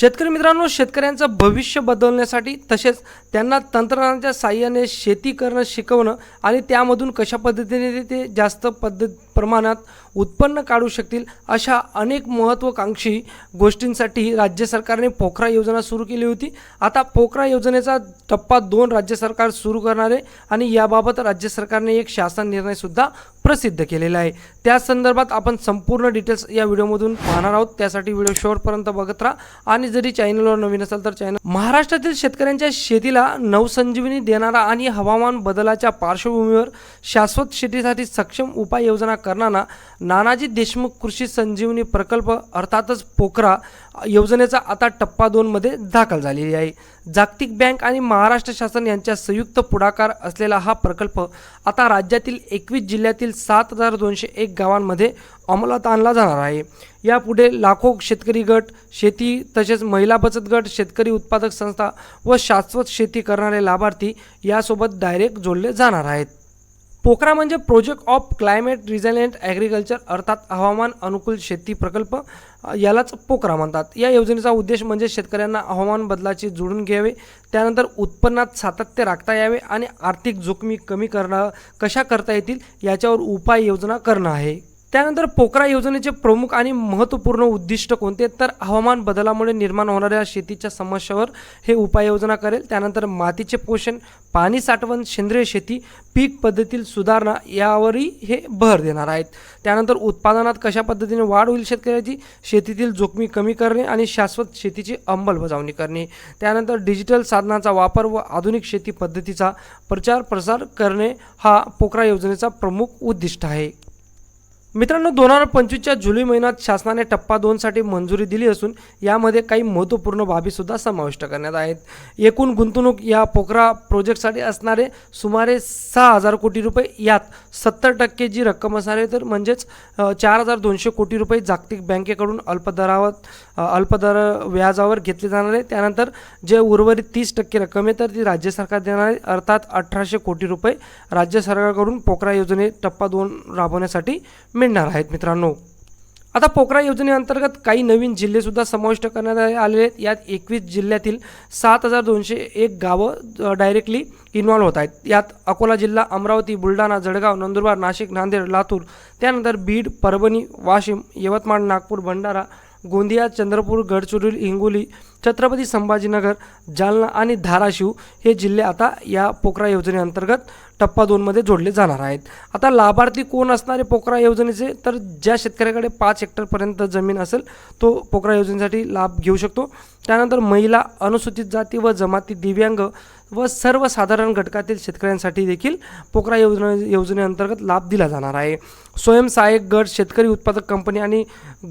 शेतकरी मित्रांनो शेतकऱ्यांचं भविष्य बदलण्यासाठी तसेच त्यांना तंत्रज्ञानाच्या साह्याने शेती करणं शिकवणं आणि त्यामधून कशा पद्धतीने ते जास्त पद्धत प्रमाणात उत्पन्न काढू शकतील अशा अनेक महत्त्वाकांक्षी गोष्टींसाठी राज्य सरकारने पोखरा योजना सुरू केली होती. आता पोखरा योजनेचा टप्पा दोन राज्य सरकार सुरू करणार आहे आणि याबाबत राज्य सरकारने एक शासन निर्णयसुद्धा प्रसिद्ध केलेला आहे. त्या संदर्भात आपण संपूर्ण डिटेल्स या व्हिडिओमधून पाहणार आहोत. त्यासाठी व्हिडिओ शेवटपर्यंत बघत राहा. आणि जरी चॅनलवर नवीन असाल तर चॅनल महाराष्ट्रातील शेतकऱ्यांच्या शेतीला नवसंजीवनी देणारा आणि हवामान बदलाच्या पार्श्वभूमीवर शाश्वत शेतीसाठी सक्षम उपाययोजना करणारा नानाजी देशमुख कृषी संजीवनी प्रकल्प अर्थातच पोखरा योजनेचा आता टप्पा दोनमध्ये दाखल झालेली आहे. जागतिक बँक आणि महाराष्ट्र शासन यांच्या संयुक्त पुढाकार असलेला हा प्रकल्प आता राज्यातील एकवीस जिल्ह्यातील सात हजार दोनशे एक गावांमध्ये अंमलात आणला जाणार आहे. यापुढे लाखो शेतकरी गट शेती तसेच महिला बचत गट शेतकरी उत्पादक संस्था व शाश्वत शेती करणारे लाभार्थी यासोबत डायरेक्ट जोडले जाणार आहेत. पोखरा म्हणजे project of climate resilient agriculture अर्थात हवामान अनुकूल शेती प्रकल्प यालाच पोखरा म्हणतात. या योजनेचा उद्देश म्हणजे शेतकऱ्यांना हवामान बदलाची जुळून घ्यावे त्यानंतर उत्पन्नात सातत्य राखता यावे आणि आर्थिक जोखमी कमी करणं कशा करता येतील याच्यावर उपाययोजना करणं आहे. त्यानंतर पोकरा योजनेचे प्रमुख आणि महत्त्वपूर्ण उद्दिष्ट कोणते? तर हवामान बदलामुळे निर्माण होणाऱ्या शेतीच्या समस्यावर हे उपाययोजना करेल. त्यानंतर मातीचे पोषण पाणी साठवण सेंद्रिय शेती पीक पद्धतीतील सुधारणा यावरही हे भर देणार आहेत. त्यानंतर उत्पादनात कशा पद्धतीने वाढ होईल शेतकऱ्याची? शेतीतील जोखमी कमी करणे आणि शाश्वत शेतीची अंमलबजावणी करणे. त्यानंतर डिजिटल साधनांचा वापर व आधुनिक शेती पद्धतीचा प्रचार प्रसार करणे हा पोकरा योजनेचा प्रमुख उद्दिष्ट आहे. मित्रांनो दोन हजार पंचवीसच्या जुलै महिन्यात शासनाने टप्पा दोनसाठी मंजुरी दिली असून यामध्ये काही महत्त्वपूर्ण बाबीसुद्धा समाविष्ट करण्यात आहेत. एकूण गुंतवणूक या पोखरा प्रोजेक्टसाठी असणारे सुमारे सहा हजार कोटी रुपये यात सत्तर टक्के जी रक्कम असणार आहे तर म्हणजेच चार हजार दोनशे कोटी रुपये जागतिक बँकेकडून अल्पदरावर अल्पदर व्याजावर घेतले जाणार आहे त्यानंतर जे उर्वरित तीस टक्के रक्कम आहे तर ती राज्य सरकार देणार आहे. अर्थात अठराशे कोटी रुपये राज्य सरकारकडून पोखरा योजने टप्पा दोन राबवण्यासाठी मिळणार आहेत मित्रांनो. आता पोखरा योजनेअंतर्गत काही नवीन जिल्हेसुद्धा समाविष्ट करण्यात आले आलेले आहेत. यात एकवीस जिल्ह्यातील सात हजार दोनशे एक गावं डायरेक्टली इन्व्हॉल्व होत आहेत. यात अकोला जिल्हा अमरावती बुलढाणा जळगाव नंदुरबार नाशिक नांदेड लातूर त्यानंतर बीड परभणी वाशिम यवतमाळ नागपूर भंडारा गोंदिया चंद्रपूर गडचिरोली हिंगोली छत्रपती संभाजीनगर जालना आणि धाराशिव हे जिल्हे आता या पोकरा योजनेअंतर्गत टप्पा दोनमध्ये जोडले जाणार आहेत. आता लाभार्थी कोण असणारे पोखरा योजनेचे? तर ज्या शेतकऱ्याकडे पाच हेक्टरपर्यंत जमीन असेल तो पोकरा योजनेसाठी लाभ घेऊ शकतो. त्यानंतर महिला अनुसूचित जाती व जमाती दिव्यांग व सर्वसाधारण घटकातील शेतकऱ्यांसाठी देखील पोकरा योजना योजनेअंतर्गत लाभ दिला जाणार आहे. स्वयंसहाय्यक गट शेतकरी उत्पादक कंपनी आणि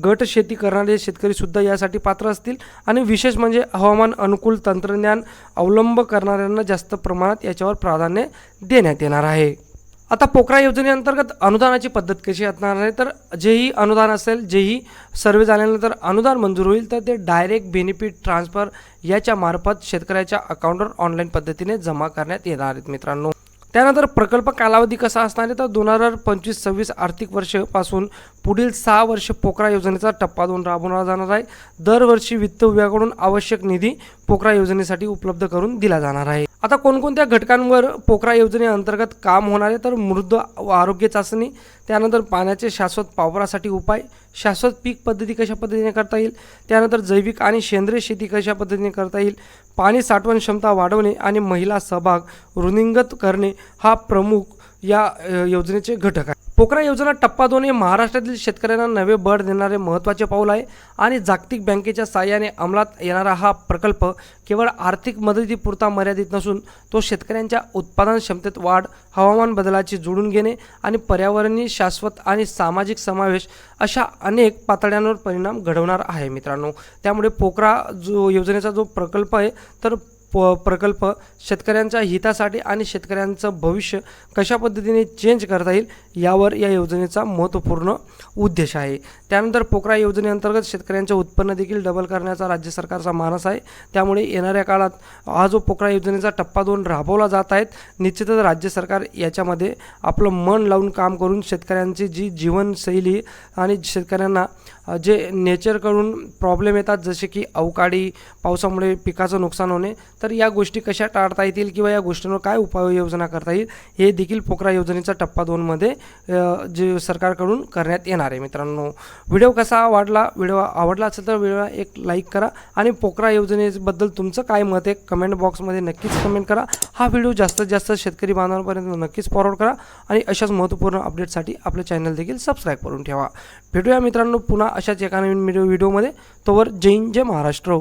गट शेती करणारे शेतकरीसुद्धा यासाठी पात्र असतील. आणि विशेष म्हणजे हवामान अनुकूल तंत्रज्ञान अवलंब करणाऱ्यांना जास्त प्रमाणात याच्यावर प्राधान्य देण्यात येणार आहे. आता पोखरा योजनेअंतर्गत अनुदानाची पद्धत कशी असणार आहे? तर जेही अनुदान असेल जेही सर्वे झाल्यानंतर अनुदान मंजूर होईल तर ते डायरेक्ट बेनिफिट ट्रान्सफर याच्या मार्फत शेतकऱ्याच्या अकाउंटवर ऑनलाईन पद्धतीने जमा करण्यात येणार आहेत मित्रांनो. त्यानंतर प्रकल्प कालावधी कसा असणार आहे? तर दोन हजार पंचवीस सव्वीस आर्थिक वर्षापासून पुढील सहा वर्ष पोखरा योजनेचा टप्पा दोन राबवला जाणार आहे. दरवर्षी वित्त विभागाकडून आवश्यक निधी पोखरा योजनेसाठी उपलब्ध करून दिला जाणार आहे. आता कोणकोणत्या घटकांवर पोखरा योजनेअंतर्गत काम होणार आहे? तर मृद व आरोग्य चाचणी त्यानंतर पाण्याचे शाश्वत वापरासाठी उपाय शाश्वत पीक पद्धती कशा पद्धतीने करता येईल? त्यानंतर जैविक आणि सेंद्रिय शेती कशा पद्धतीने करता येईल? पाणी साठवण क्षमता वाढवणे आणि महिला सहभाग रुनिंगत करणे हा प्रमुख या योजनेचे घटक आहे पोकरा योजना टप्पा दोन हे महाराष्ट्रातील शेतकऱ्यांना नवे बळ देणारे महत्त्वाचे पाऊल आहे आणि जागतिक बँकेच्या साह्याने अंमलात येणारा हा प्रकल्प केवळ आर्थिक मदतीपुरता मर्यादित नसून तो शेतकऱ्यांच्या उत्पादन क्षमतेत वाढ हवामान बदलाची जुळून घेणे आणि पर्यावरणीय शाश्वत आणि सामाजिक समावेश अशा अनेक पातळ्यांवर परिणाम घडवणार आहे मित्रांनो. त्यामुळे पोकरा जो योजनेचा जो प्रकल्प आहे तर प प्रकल्प शेतकऱ्यांच्या हितासाठी आणि शेतकऱ्यांचं भविष्य कशा पद्धतीने चेंज करता येईल यावर या योजनेचा महत्त्वपूर्ण उद्देश आहे. त्यानंतर पोकरा योजनेअंतर्गत शेतकऱ्यांचे उत्पन्न देखील डबल करण्याचा राज्य सरकारचा मानस आहे. त्यामुळे येणाऱ्या काळात हा जो पोकरा योजनेचा टप्पा दोन राबवला जात आहेत निश्चितच राज्य सरकार याच्यामध्ये आपलं मन लावून काम करून शेतकऱ्यांची जी जीवनशैली आणि शेतकऱ्यांना जे नेचरकडून प्रॉब्लेम येतात जसे की अवकाळी पावसामुळे पिकाचं नुकसान होणे तर या गोष्टी कशा टाळता येतील किंवा या गोष्टींवर काय उपाययोजना करता येईल हे देखील पोकरा योजनेचा टप्पा दोनमध्ये जे सरकारकडून करण्यात येणार आहे मित्रांनो. व्हिडिओ कसा वाटला व्हिडिओ आवडला असेल तर व्हिडिओला एक लाईक करा आणि पोकरा योजनेबद्दल तुमचं काय मत आहे कमेंट बॉक्समध्ये नक्कीच कमेंट करा. हा व्हिडिओ जास्तीत जास्त शेतकरी बांधवांपर्यंत नक्कीच फॉरवर्ड करा आणि अशाच महत्त्वपूर्ण अपडेटसाठी आपलं चॅनल देखील सबस्क्राईब करून ठेवा. भेटूया मित्रांनो पुन्हा अशाच एका नवीन व्हिडिओमध्ये तोवर जैन जय महाराष्ट्र.